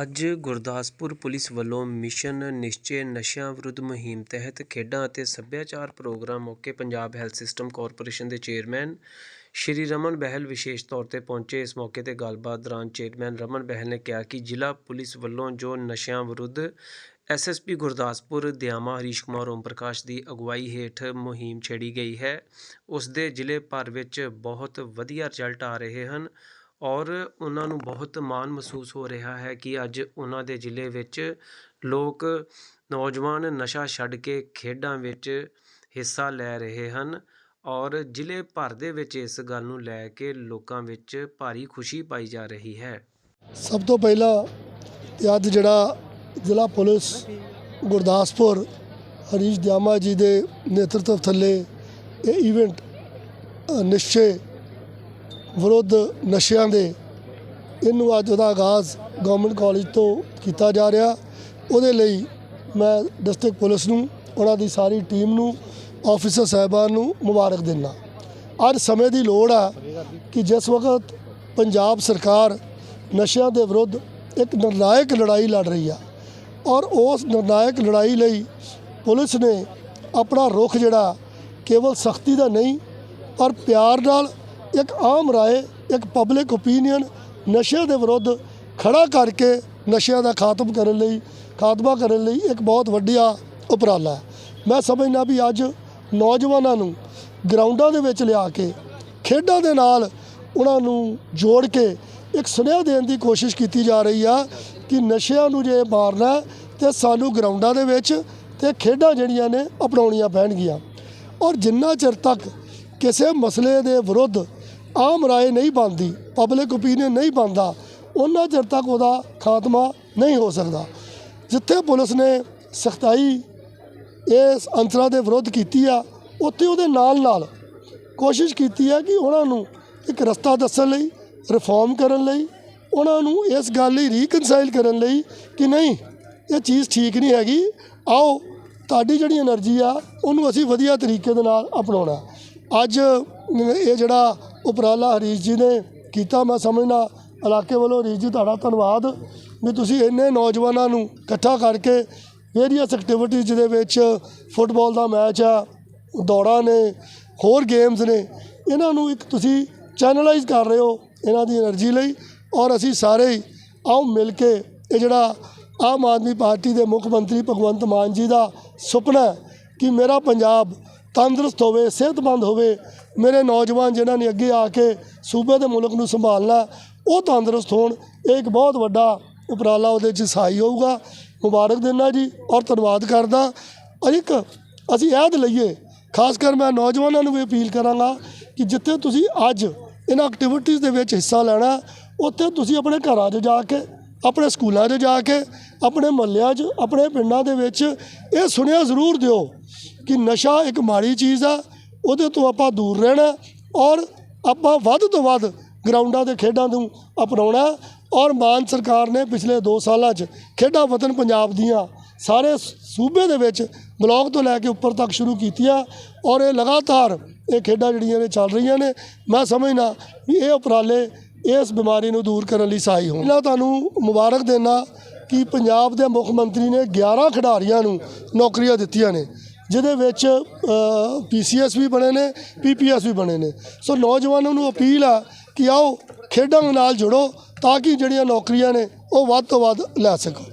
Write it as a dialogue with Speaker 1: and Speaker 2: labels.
Speaker 1: ਅੱਜ ਗੁਰਦਾਸਪੁਰ ਪੁਲਿਸ ਵੱਲੋਂ ਮਿਸ਼ਨ ਨਿਸ਼ਚੇ ਨਸ਼ਿਆਂ ਵਿਰੁੱਧ ਮੁਹਿੰਮ ਤਹਿਤ ਖੇਡਾਂ ਅਤੇ ਸੱਭਿਆਚਾਰ ਪ੍ਰੋਗਰਾਮ ਮੌਕੇ ਪੰਜਾਬ ਹੈਲਥ ਸਿਸਟਮ ਕਾਰਪੋਰੇਸ਼ਨ ਦੇ ਚੇਅਰਮੈਨ ਸ਼੍ਰੀ ਰਮਨ ਬਹਿਲ ਵਿਸ਼ੇਸ਼ ਤੌਰ ਤੇ ਪਹੁੰਚੇ। ਇਸ ਮੌਕੇ ਤੇ ਗੱਲਬਾਤ ਦੌਰਾਨ ਚੇਅਰਮੈਨ ਰਮਨ ਬਹਿਲ ਨੇ ਕਿਹਾ ਕਿ ਜ਼ਿਲ੍ਹਾ ਪੁਲਿਸ ਵੱਲੋਂ ਜੋ ਨਸ਼ਿਆਂ ਵਿਰੁੱਧ ਐਸਐਸਪੀ ਗੁਰਦਾਸਪੁਰ ਦਿਆਮਾ ਹਰੀਸ਼ ਕੁਮਾਰ ਓਮ ਪ੍ਰਕਾਸ਼ ਦੀ ਅਗਵਾਈ ਹੇਠ ਮੁਹਿੰਮ ਛੇੜੀ ਗਈ ਹੈ, ਉਸ ਦੇ ਜ਼ਿਲ੍ਹੇ ਭਰ ਵਿੱਚ ਬਹੁਤ ਵਧੀਆ ਰਿਜ਼ਲਟ ਆ ਰਹੇ ਹਨ। ਔਰ ਉਹਨਾਂ ਨੂੰ ਬਹੁਤ ਮਾਣ ਮਹਿਸੂਸ ਹੋ ਰਿਹਾ ਹੈ ਕਿ ਅੱਜ ਉਹਨਾਂ ਦੇ ਜ਼ਿਲ੍ਹੇ ਵਿੱਚ ਲੋਕ ਨੌਜਵਾਨ ਨਸ਼ਾ ਛੱਡ ਕੇ ਖੇਡਾਂ ਵਿੱਚ ਹਿੱਸਾ ਲੈ ਰਹੇ ਹਨ ਔਰ ਜ਼ਿਲ੍ਹੇ ਭਰ ਦੇ ਵਿੱਚ ਇਸ ਗੱਲ ਨੂੰ ਲੈ ਕੇ ਲੋਕਾਂ ਵਿੱਚ ਭਾਰੀ ਖੁਸ਼ੀ ਪਾਈ ਜਾ ਰਹੀ ਹੈ।
Speaker 2: ਸਭ ਤੋਂ ਪਹਿਲਾਂ ਤੇ ਅੱਜ ਜਿਹੜਾ ਜ਼ਿਲ੍ਹਾ ਪੁਲਿਸ ਗੁਰਦਾਸਪੁਰ ਹਰੀਸ਼ ਦਿਆਮਾ ਜੀ ਦੇ ਨੇਤਰਤਵ ਥੱਲੇ ਇਹ ਇਵੈਂਟ ਨਿਸ਼ਚੇ ਵਿਰੁੱਧ ਨਸ਼ਿਆਂ ਦੇ, ਇਹਨੂੰ ਅੱਜ ਉਹਦਾ ਆਗਾਜ਼ ਗਵਰਨਮੈਂਟ ਕਾਲਜ ਤੋਂ ਕੀਤਾ ਜਾ ਰਿਹਾ। ਉਹਦੇ ਲਈ ਮੈਂ ਡਿਸਟ੍ਰਿਕਟ ਪੁਲਿਸ ਨੂੰ, ਉਹਨਾਂ ਦੀ ਸਾਰੀ ਟੀਮ ਨੂੰ ਆਫੀਸਰ ਸਾਹਿਬਾਨ ਨੂੰ ਮੁਬਾਰਕ ਦਿੰਦਾ। ਅੱਜ ਸਮੇਂ ਦੀ ਲੋੜ ਆ ਕਿ ਜਿਸ ਵਕਤ ਪੰਜਾਬ ਸਰਕਾਰ ਨਸ਼ਿਆਂ ਦੇ ਵਿਰੁੱਧ ਇੱਕ ਨਿਰਣਾਇਕ ਲੜਾਈ ਲੜ ਰਹੀ ਆ ਔਰ ਉਸ ਨਿਰਣਾਇਕ ਲੜਾਈ ਲਈ ਪੁਲਿਸ ਨੇ ਆਪਣਾ ਰੁਖ ਜਿਹੜਾ ਕੇਵਲ ਸਖਤੀ ਦਾ ਨਹੀਂ, ਪਰ ਪਿਆਰ ਨਾਲ ਇੱਕ ਆਮ ਰਾਏ, ਇੱਕ ਪਬਲਿਕ ਓਪੀਨੀਅਨ ਨਸ਼ਿਆਂ ਦੇ ਵਿਰੁੱਧ ਖੜਾ ਕਰਕੇ ਨਸ਼ਿਆਂ ਦਾ ਖਾਤਮ ਕਰਨ ਲਈ, ਖਾਤਮਾ ਕਰਨ ਲਈ ਇੱਕ ਬਹੁਤ ਵੱਡਾ ਉਪਰਾਲਾ ਹੈ। ਮੈਂ ਸਮਝਦਾ ਵੀ ਅੱਜ ਨੌਜਵਾਨਾਂ ਨੂੰ ਗਰਾਊਂਡਾਂ ਦੇ ਵਿੱਚ ਲਿਆ ਕੇ, ਖੇਡਾਂ ਦੇ ਨਾਲ ਉਹਨਾਂ ਨੂੰ ਜੋੜ ਕੇ ਇੱਕ ਸੁਨੇਹਾ ਦੇਣ ਦੀ ਕੋਸ਼ਿਸ਼ ਕੀਤੀ ਜਾ ਰਹੀ ਆ ਕਿ ਨਸ਼ਿਆਂ ਨੂੰ ਜੇ ਮਾਰਨਾ ਤੇ ਸਾਨੂੰ ਗਰਾਊਂਡਾਂ ਦੇ ਵਿੱਚ ਤੇ ਖੇਡਾਂ ਜਿਹੜੀਆਂ ਨੇ ਅਪਣਾਉਣੀਆਂ ਪੈਣਗੀਆਂ। ਔਰ ਜਿੰਨਾ ਚਿਰ ਤੱਕ ਕਿਸੇ ਮਸਲੇ ਦੇ ਵਿਰੁੱਧ ਆਮ ਰਾਏ ਨਹੀਂ ਬਣਦੀ ਪਬਲਿਕ ਓਪੀਨੀਅਨ ਨਹੀਂ ਬਣਦਾ, ਉਹਨਾਂ ਚਿਰ ਤੱਕ ਉਹਦਾ ਖਾਤਮਾ ਨਹੀਂ ਹੋ ਸਕਦਾ। ਜਿੱਥੇ ਪੁਲਿਸ ਨੇ ਸਖਤਾਈ ਇਸ ਅੰਤਰਾ ਦੇ ਵਿਰੋਧ ਕੀਤੀ ਆ, ਉੱਥੇ ਉਹਦੇ ਨਾਲ ਨਾਲ ਕੋਸ਼ਿਸ਼ ਕੀਤੀ ਆ ਕਿ ਉਹਨਾਂ ਨੂੰ ਇੱਕ ਰਸਤਾ ਦੱਸਣ ਲਈ ਰਿਫਾਰਮ ਕਰਨ ਲਈ, ਉਹਨਾਂ ਨੂੰ ਇਸ ਗੱਲ ਲਈ ਰੀਕਨਸਾਈਲ ਕਰਨ ਲਈ ਕਿ ਨਹੀਂ, ਇਹ ਚੀਜ਼ ਠੀਕ ਨਹੀਂ ਹੈਗੀ, ਆਓ, ਤੁਹਾਡੀ ਜਿਹੜੀ એનર્ਜੀ ਆ, ਉਹਨੂੰ ਅਸੀਂ ਵਧੀਆ ਤਰੀਕੇ ਦੇ ਨਾਲ ਅਪਣਾਉਣਾ। ਅੱਜ ਇਹ ਜਿਹੜਾ ਉਪਰਾਲਾ ਹਰੀਸ਼ ਜੀ ਨੇ ਕੀਤਾ, ਮੈਂ ਸਮਝਣਾ ਇਲਾਕੇ ਵੱਲੋਂ ਹਰੀਸ਼ ਜੀ ਤੁਹਾਡਾ ਧੰਨਵਾਦ ਵੀ ਤੁਸੀਂ ਇੰਨੇ ਨੌਜਵਾਨਾਂ ਨੂੰ ਇਕੱਠਾ ਕਰਕੇ ਵੇਰੀਅਸ ਐਕਟੀਵਿਟੀਜ਼ ਦੇ ਵਿੱਚ ਫੁੱਟਬਾਲ ਦਾ ਮੈਚ ਆ, ਦੌੜਾਂ ਨੇ, ਹੋਰ ਗੇਮਸ ਨੇ, ਇਹਨਾਂ ਨੂੰ ਇੱਕ ਤੁਸੀਂ ਚੈਨਲਾਈਜ਼ ਕਰ ਰਹੇ ਹੋ ਇਹਨਾਂ ਦੀ એનર્ਜੀ ਲਈ ਔਰ ਅਸੀਂ ਸਾਰੇ ਆਓ ਮਿਲ ਕੇ ਇਹ ਜਿਹੜਾ ਆਮ ਆਦਮੀ ਪਾਰਟੀ ਦੇ ਮੁੱਖ ਮੰਤਰੀ ਭਗਵੰਤ ਮਾਨ ਜੀ ਦਾ ਸੁਪਨਾ ਕਿ ਮੇਰਾ ਪੰਜਾਬ ਤੰਦਰੁਸਤ ਹੋਵੇ, ਸਿਹਤਮੰਦ ਹੋਵੇ, ਮੇਰੇ ਨੌਜਵਾਨ ਜਿਨ੍ਹਾਂ ਨੇ ਅੱਗੇ ਆ ਕੇ ਸੂਬੇ ਦੇ ਮੁਲਕ ਨੂੰ ਸੰਭਾਲਣਾ, ਉਹ ਤੰਦਰੁਸਤ ਹੋਣ। ਇਹ ਇੱਕ ਬਹੁਤ ਵੱਡਾ ਉਪਰਾਲਾ ਉਹਦੇ 'ਚ ਸਹਾਈ ਹੋਊਗਾ। ਮੁਬਾਰਕ ਦਿੰਦਾ ਜੀ ਔਰ ਧੰਨਵਾਦ ਕਰਦਾ। ਔਰ ਇੱਕ ਅਸੀਂ ਯਾਦ ਲਈਏ, ਖਾਸ ਕਰ ਮੈਂ ਨੌਜਵਾਨਾਂ ਨੂੰ ਵੀ ਅਪੀਲ ਕਰਾਂਗਾ ਕਿ ਜਿੱਥੇ ਤੁਸੀਂ ਅੱਜ ਇਹਨਾਂ ਐਕਟੀਵਿਟੀਜ਼ ਦੇ ਵਿੱਚ ਹਿੱਸਾ ਲੈਣਾ, ਉੱਥੇ ਤੁਸੀਂ ਆਪਣੇ ਘਰਾਂ 'ਚ ਜਾ ਕੇ, ਆਪਣੇ ਸਕੂਲਾਂ 'ਚ ਜਾ ਕੇ, ਆਪਣੇ ਮੁਹੱਲਿਆਂ 'ਚ, ਆਪਣੇ ਪਿੰਡਾਂ ਦੇ ਵਿੱਚ ਇਹ ਸੁਣਿਆ ਜ਼ਰੂਰ ਦਿਓ ਕਿ ਨਸ਼ਾ ਇੱਕ ਮਾੜੀ ਚੀਜ਼ ਆ, ਉਹਦੇ ਤੋਂ ਆਪਾਂ ਦੂਰ ਰਹਿਣਾ ਔਰ ਆਪਾਂ ਵੱਧ ਤੋਂ ਵੱਧ ਗਰਾਊਂਡਾਂ ਦੇ ਖੇਡਾਂ ਨੂੰ ਅਪਣਾਉਣਾ ਔਰ ਮਾਨ ਸਰਕਾਰ ਨੇ ਪਿਛਲੇ 2 ਸਾਲਾਂ 'ਚ ਖੇਡਾਂ ਵਤਨ ਪੰਜਾਬ ਦੀਆਂ ਸਾਰੇ ਸੂਬੇ ਦੇ ਵਿੱਚ ਬਲਾਕ ਤੋਂ ਲੈ ਕੇ ਉੱਪਰ ਤੱਕ ਸ਼ੁਰੂ ਕੀਤੀਆਂ ਔਰ ਇਹ ਲਗਾਤਾਰ ਇਹ ਖੇਡਾਂ ਜਿਹੜੀਆਂ ਨੇ ਚੱਲ ਰਹੀਆਂ ਨੇ, ਮੈਂ ਸਮਝਦਾ ਵੀ ਇਹ ਉਪਰਾਲੇ ਇਸ ਬਿਮਾਰੀ ਨੂੰ ਦੂਰ ਕਰਨ ਲਈ ਸਹਾਈ ਹੋਣ। ਮੈਂ ਤੁਹਾਨੂੰ ਮੁਬਾਰਕ ਦੇਣਾ ਕਿ ਪੰਜਾਬ ਦੇ ਮੁੱਖ ਮੰਤਰੀ ਨੇ 11 ਖਿਡਾਰੀਆਂ ਨੂੰ ਨੌਕਰੀਆਂ ਦਿੱਤੀਆਂ ਨੇ। ਜਿਹਦੇ ਵਿੱਚ ਪੀਸੀਐਸ ਵੀ ਬਣੇ ਨੇ ਪੀਪੀਐਸ ਵੀ ਬਣੇ ਨੇ। ਸੋ ਨੌਜਵਾਨਾਂ ਨੂੰ ਅਪੀਲ ਆ ਕਿ ਆਓ ਖੇਡਾਂ ਨਾਲ ਜੁੜੋ ਤਾਂ ਕਿ ਜਿਹੜੀਆਂ ਨੌਕਰੀਆਂ ਨੇ ਉਹ ਵੱਧ ਤੋਂ ਵੱਧ ਲੈ ਸਕੋ